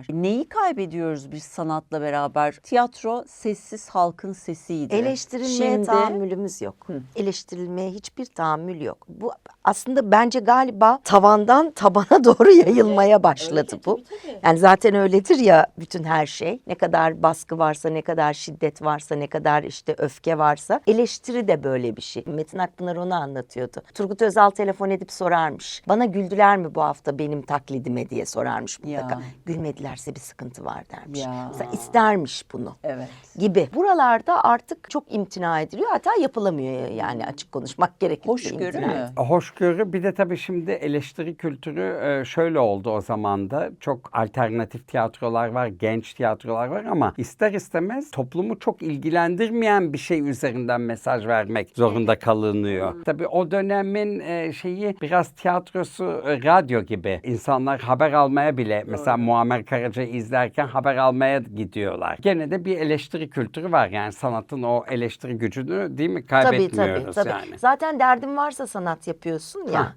var. Neyi kaybediyoruz biz sanatla beraber? Tiyatro sessiz halkın sesiydi. Eleştirilmeye Şimdi tahammülümüz yok. Eleştirilmeye hiçbir tahammül yok. Bu aslında bence galiba tavandan tabana doğru yayılmaya başladı bu. Yani zaten öyledir ya bütün her şey. Ne kadar baskı varsa, ne kadar şiddet varsa, ne kadar işte öfke varsa eleştiri de böyle bir şey. Metin Akpınar onu anlatıyordu. Turgut Özal telefon edip sorarmış. Bana güldüler mi bu hafta benim taklidime diye sorarmış mutlaka. Ya. Gülmedilerse bir sıkıntı var dermiş. Ya. Mesela istermiş bunu Evet. gibi. Buralarda artık çok imtina ediliyor. Hatta yapılamıyor yani açık konuşmak gerekirse. Hoşgörü mü? Hoşgörü bir de tabii şimdi eleştiri kültürü e, şöyle oldu o zaman da. Çok alternatif tiyatrolar var, genç tiyatrolar var ama ister istemez toplumu çok ilgilendirmeyen bir şey üzerinden mesaj vermek zorunda kalınıyor. Tabii o dönemin e, şeyi biraz tiyatrosu e, radyo gibi. İnsanlar haber almaya bile mesela Muammer Karaca'yı izlerken haber almaya gidiyorlar. Gene de bir eleştiri kültürü var yani sanatın o eleştiri gücünü değil mi Tabii kaybetmiyoruz tabii tabii. yani. Zaten derdin varsa sanat yapıyorsun ya.